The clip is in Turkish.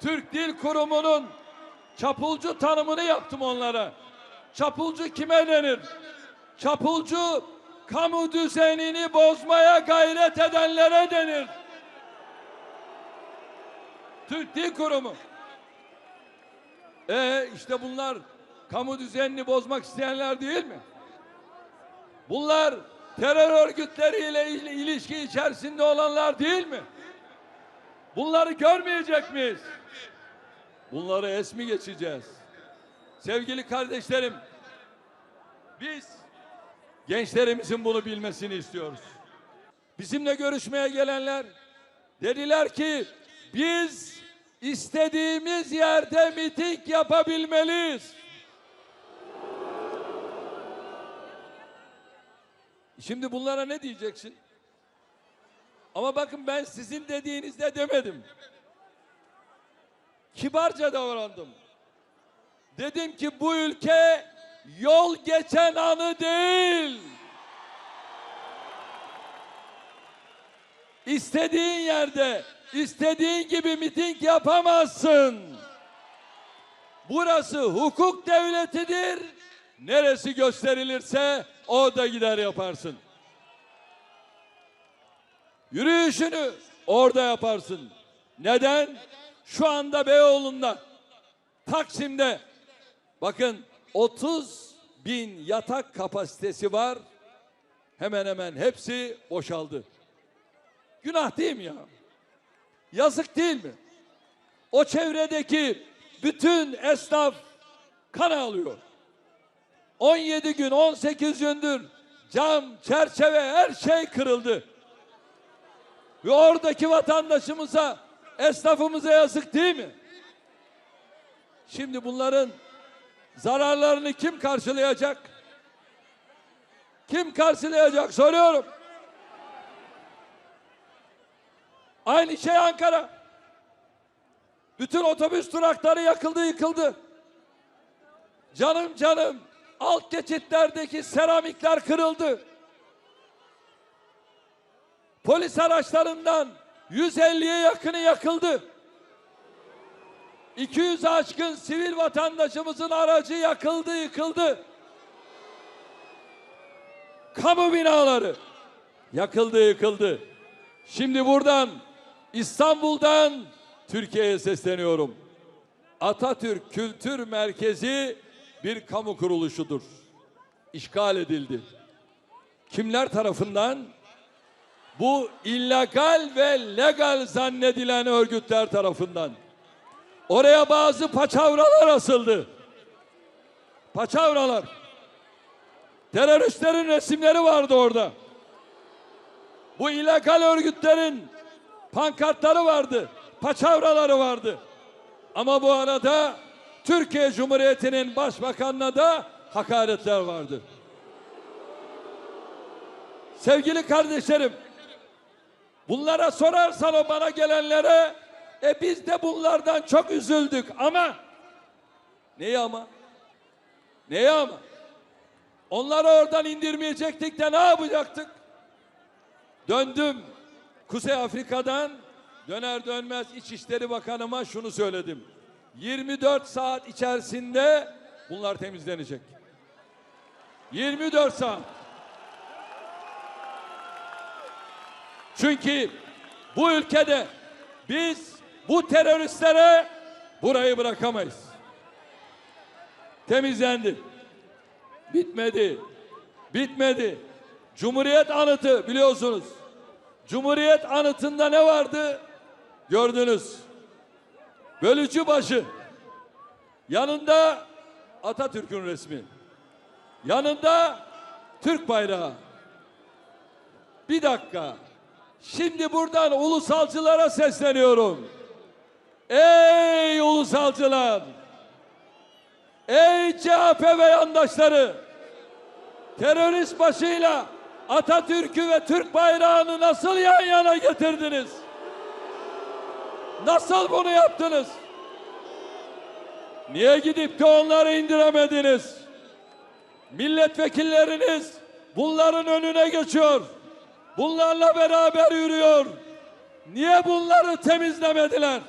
Türk Dil Kurumu'nun çapulcu tanımını yaptım onlara. Çapulcu kime denir? Çapulcu kamu düzenini bozmaya gayret edenlere denir. Türk Dil Kurumu. E işte bunlar kamu düzenini bozmak isteyenler değil mi? Bunlar terör örgütleriyle il- ilişki içerisinde olanlar değil mi? Bunları görmeyecek miyiz? Bunları es mi geçeceğiz? Sevgili kardeşlerim, biz gençlerimizin bunu bilmesini istiyoruz. Bizimle görüşmeye gelenler dediler ki biz istediğimiz yerde miting yapabilmeliyiz. Şimdi bunlara ne diyeceksin? Ama bakın ben sizin dediğinizde demedim. Kibarca davrandım. Dedim ki bu ülke yol geçen anı değil. İstediğin yerde, istediğin gibi miting yapamazsın. Burası hukuk devletidir. Neresi gösterilirse orada gider yaparsın. Yürüyüşünü orada yaparsın. Neden? Şu anda Beyoğlu'nda, Taksim'de bakın 30 bin yatak kapasitesi var. Hemen hemen hepsi boşaldı. Günah değil mi ya? Yazık değil mi? O çevredeki bütün esnaf kan alıyor. 17 gün 18 gündür cam, çerçeve her şey kırıldı. Ve oradaki vatandaşımıza, esnafımıza yazık değil mi? Şimdi bunların zararlarını kim karşılayacak? Kim karşılayacak soruyorum. Aynı şey Ankara. Bütün otobüs durakları yakıldı yıkıldı. Canım canım alt geçitlerdeki seramikler kırıldı. Polis araçlarından 150'ye yakını yakıldı. 200 aşkın sivil vatandaşımızın aracı yakıldı, yıkıldı. Kamu binaları yakıldı, yıkıldı. Şimdi buradan İstanbul'dan Türkiye'ye sesleniyorum. Atatürk Kültür Merkezi bir kamu kuruluşudur. İşgal edildi. Kimler tarafından? Bu illegal ve legal zannedilen örgütler tarafından. Oraya bazı paçavralar asıldı. Paçavralar. Teröristlerin resimleri vardı orada. Bu illegal örgütlerin pankartları vardı. Paçavraları vardı. Ama bu arada Türkiye Cumhuriyeti'nin başbakanına da hakaretler vardı. Sevgili kardeşlerim, bunlara sorarsan o bana gelenlere, e biz de bunlardan çok üzüldük ama, neyi ama? Neyi ama? Onları oradan indirmeyecektik de ne yapacaktık? Döndüm Kuzey Afrika'dan döner dönmez İçişleri Bakanıma şunu söyledim. 24 saat içerisinde bunlar temizlenecek. 24 saat. Çünkü bu ülkede biz bu teröristlere burayı bırakamayız. Temizlendi. Bitmedi. Bitmedi. Cumhuriyet anıtı biliyorsunuz. Cumhuriyet anıtında ne vardı? Gördünüz. Bölücü başı. Yanında Atatürk'ün resmi. Yanında Türk bayrağı. Bir dakika. Şimdi buradan ulusalcılara sesleniyorum. Ey ulusalcılar! Ey CHP ve yandaşları! Terörist başıyla Atatürk'ü ve Türk bayrağını nasıl yan yana getirdiniz? Nasıl bunu yaptınız? Niye gidip de onları indiremediniz? Milletvekilleriniz bunların önüne geçiyor. Bunlarla beraber yürüyor. Niye bunları temizlemediler?